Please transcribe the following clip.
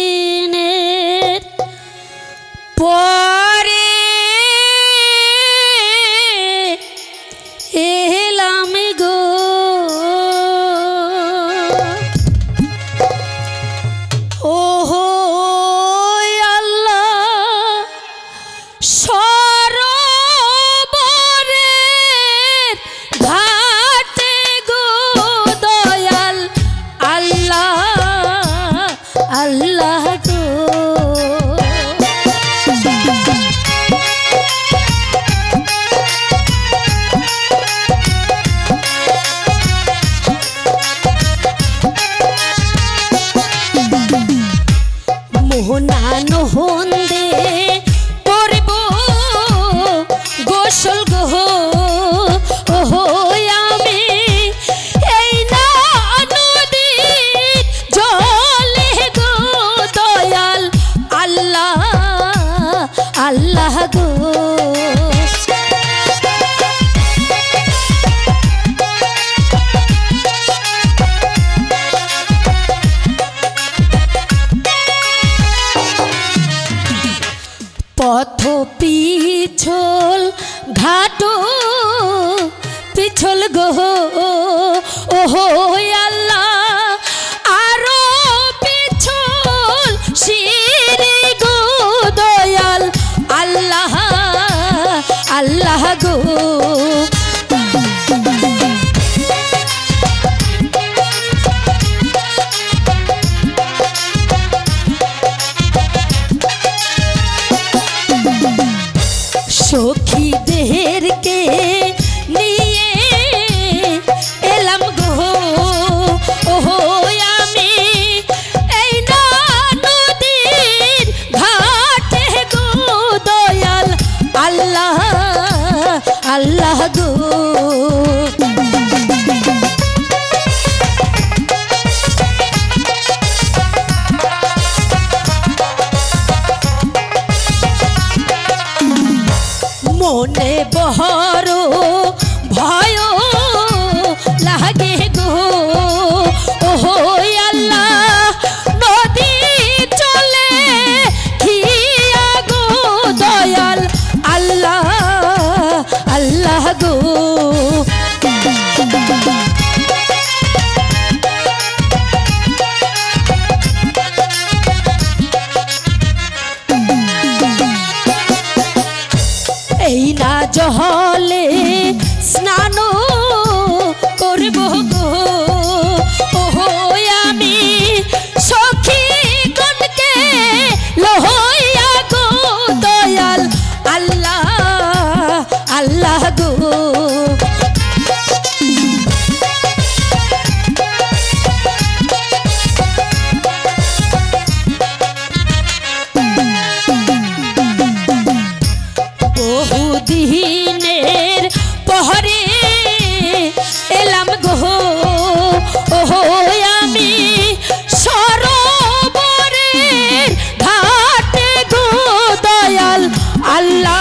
বহুদিনের পরে এলাম গো আল্লাহ গো মোহনা নহন্দে পিছল ঘাটো পিছল গো। ওহো আল্লাহ আরও পিছল শিরে গো দয়াল। আল্লাহ আল্লাহ গো। প্রহর ভয় লাগে গো। ওহো আল্লাহ নদী চলে গো দয়াল? আল্লাহ আল্লাহ গো। जहले स्नानों দিনের পহরে এলাম গো। ওহো আমি সরবরের ঘাটে গো দয়াল। আল্লাহ